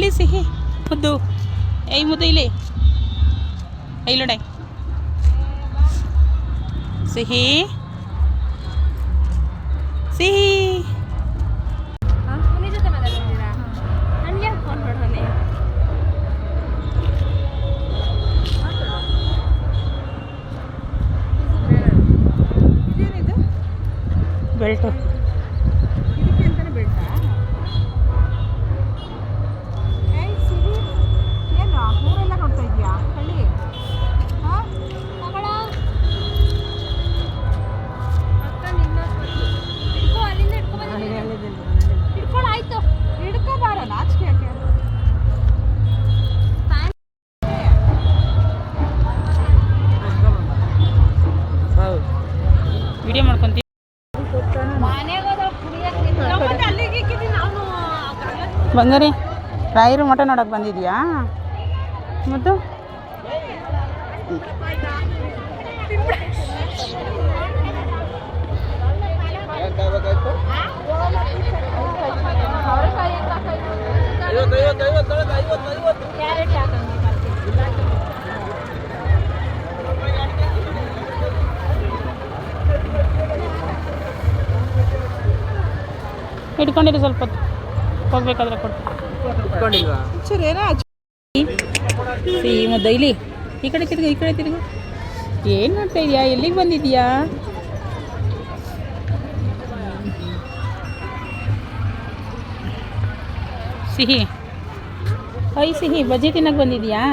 ಎಲ್ಲಿ ಸಿಹಿ ಮುದ್ದು ಏಯ್ ಮುದ್ದು ಇಲ್ಲಿ ಇಲ್ಲೋಡೆ ಸಿಹಿ ಸಿಹಿ ಮುನಿ ಜೊತೆ ಮಾತಾಡ್ತಿದ್ದೀರಾ ನನಗೆ ಫೋನ್ ಮಾಡೋನೆ ಇದೇನಿದು ಬೆಲ್ಟು ವಿಡಿಯೋ ಮಾಡ್ಕೊಂತೀವಿ. ಬಂದರಿ. ರಾಯರು ಮಠ ನೋಡಕ್ಕೆ ಇಕ್ಕಿದ್ದೀನಿ ಮತ್ತು ಐವತ್ತು ನೋಡೋಕೆ ಬಂದಿದ್ಯಾ? ಮತ್ತು? ಕ್ಯಾರೆಟ್ ಹಿಡ್ಕೊಂಡಿರಿ ಸ್ವಲ್ಪ ಹೊತ್ತು. ಹೋಗ್ಬೇಕಾದ್ರೆ ಏನೋ ಸಿಹಿ ಇಲ್ಲಿ ಈ ಕಡೆ ತಿರುಗು ಈ ಕಡೆ ತಿರುಗು. ಏನು ಮಾಡ್ತಾ ಇದೆಯಾ? ಎಲ್ಲಿಗೆ ಬಂದಿದ್ಯಾ? ಸಿಹಿ. ಐ ಸಿಹಿ ಬಜ್ಜಿ ತಿನ್ನಕ್ಕೆ ಬಂದಿದೆಯಾ?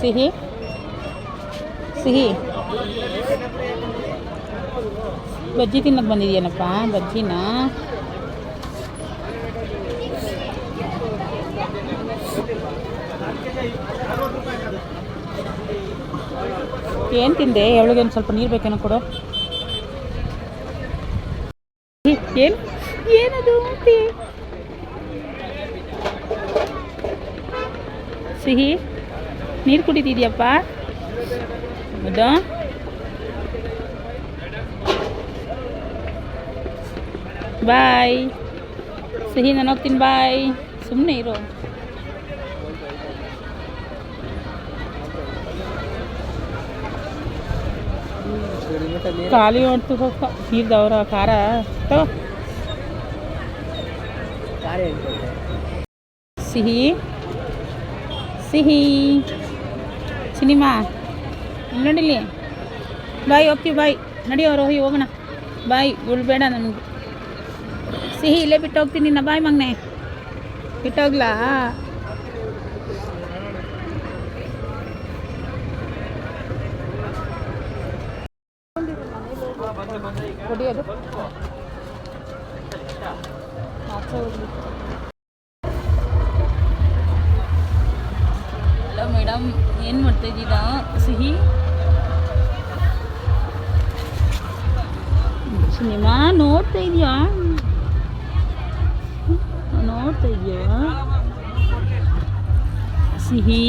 ಸಿಹಿ? ಸಿಹಿ. ಬಜ್ಜಿ ತಿನ್ನಕ್ಕೆ ಬಂದಿದೆಯೇನಪ್ಪ? ಬಜ್ಜಿನ? ಏನು ತಿಂದೆ? ಅವಳಿಗೆ ಒಂದು ಸ್ವಲ್ಪ ನೀರು ಬೇಕೇನೋ ಕೊಡು. ಏನು? ಏನದು ಸಿಹಿ? ನೀರು ಕುಡಿತಿದ್ಯಪ್ಪ? ಹೌದಾ? ಬಾಯ್. ಸಿಹಿ, ನಾನು ಹೋಗ್ತೀನಿ, ಬಾಯ್. ಸುಮ್ಮನೆ ಇರೋ. ಖಾಲಿ ಹೊಡ್ತು ಹೋಗ ನೀರ್ದವ್ರ ಖಾರ. ತಗೋ. ಸಿಹಿ. ಸಿಹಿ. ಸಿನಿಮಾ. ನೋಡಿಲಿ. Bye, okay, bye. ನಡಿಯೋ ರೋಹಿ ಹೋಗೋಣ. ಬಾಯ್, ಉಳ್ಬೇಡ ನನಗೆ. ಸಿಹಿ ಇಲ್ಲೇ ಬಿಟ್ಟು ಹೋಗ್ತೀನಿ ನಾ ಬಾಯ್ ಮಗ್ನೆ. ಬಿಟ್ಟೋಗ್ಲಾ? ಕುಡಿಯೋದು? ಏನು ಮಾಡ್ತಾ ಇದ್ದೀರಾ? ಸಿಹಿ? ಸಿನಿಮಾ ನೋಡ್ತಾ ಇದೆಯಾ? ನೋಡ್ತಾ ಇದೆಯಾ? ಸಿಹಿ?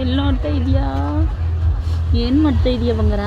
ಎಲ್ಲಿ ನೋಡ್ತಾ ಇದೆಯಾ? ಏನು ಮಾಡ್ತಾ ಇದೆಯಾ ಬಂಗಾರ?